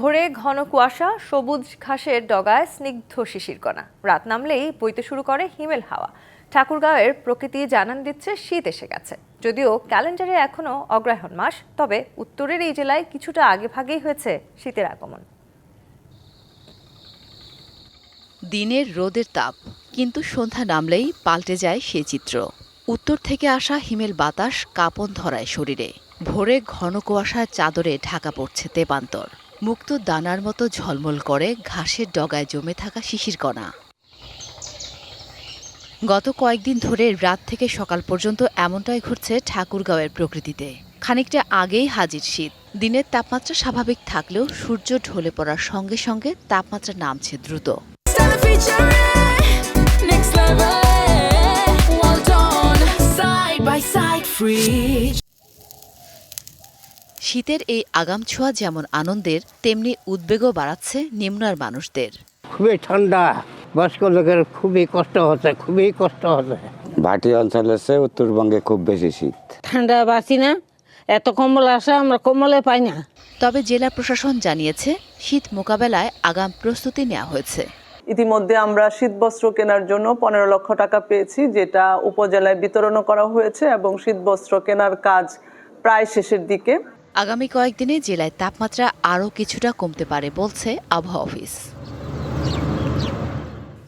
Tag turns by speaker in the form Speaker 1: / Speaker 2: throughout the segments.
Speaker 1: ভোরে ঘন কুয়াশা, সবুজ ঘাসের ডগায় স্নিগ্ধ শিশিরকণা রাত নামলেই বইতে শুরু করে হিমেল হাওয়া। ঠাকুরগাঁওয়ের প্রকৃতি জানান দিচ্ছে শীত এসে গেছে। যদিও ক্যালেন্ডারে এখনও অগ্রহায়ণ মাস, তবে উত্তরের এই জেলায় কিছুটা আগে ভাগেই হয়েছে শীতের আগমন।
Speaker 2: দিনের রোদের তাপ, কিন্তু সন্ধ্যা নামলেই পাল্টে যায় সে চিত্র। উত্তর থেকে আসা হিমেল বাতাস কাঁপন ধরায় শরীরে। ভোরে ঘন কুয়াশার চাদরে ঢাকা পড়ছে তেপান্তর মুক্ত দানার মতো ঝলমল করে ঘাসের ডগায় জমে থাকা শিশির কণা। গত কয়েকদিন ধরে রাত থেকে সকাল পর্যন্ত এমনটাই ঘটছে ঠাকুরগাঁওয়ের প্রকৃতিতে। খানিকটা আগেই হাজির শীত। দিনের তাপমাত্রা স্বাভাবিক থাকলেও সূর্য ঢলে পড়ার সঙ্গে সঙ্গে তাপমাত্রা নামছে দ্রুত. শীতের এই আগাম ছোঁয়া যেমন আনন্দের তেমনি উদ্বেগও বাড়াচ্ছে নিম্নার মানুষদের।
Speaker 3: খুবই ঠান্ডা বয়স্ক লোকের খুবই কষ্ট হচ্ছে খুবই কষ্ট হচ্ছে।
Speaker 4: ভাটি অঞ্চলের চেয়ে উত্তরবঙ্গে খুব বেশি শীত।
Speaker 5: ঠান্ডা বাঁচি না এত কম্বল আসে আমরা কম্বলে পাই না।
Speaker 2: তবে জেলা প্রশাসন জানিয়েছে শীত মোকাবেলায় আগাম প্রস্তুতি নেওয়া হয়েছে।
Speaker 6: ইতিমধ্যে আমরা শীতবস্ত্র কেনার জন্য পনেরো লক্ষ টাকা পেয়েছি যেটা উপজেলায় বিতরণও করা হয়েছে এবং শীতবস্ত্র কেনার কাজ প্রায় শেষের দিকে।
Speaker 2: আগামী কয়েকদিনে জেলায় তাপমাত্রা আরও কিছুটা কমতে পারে বলছে আবহাওয়া অফিস।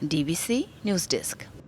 Speaker 2: DBC news desk.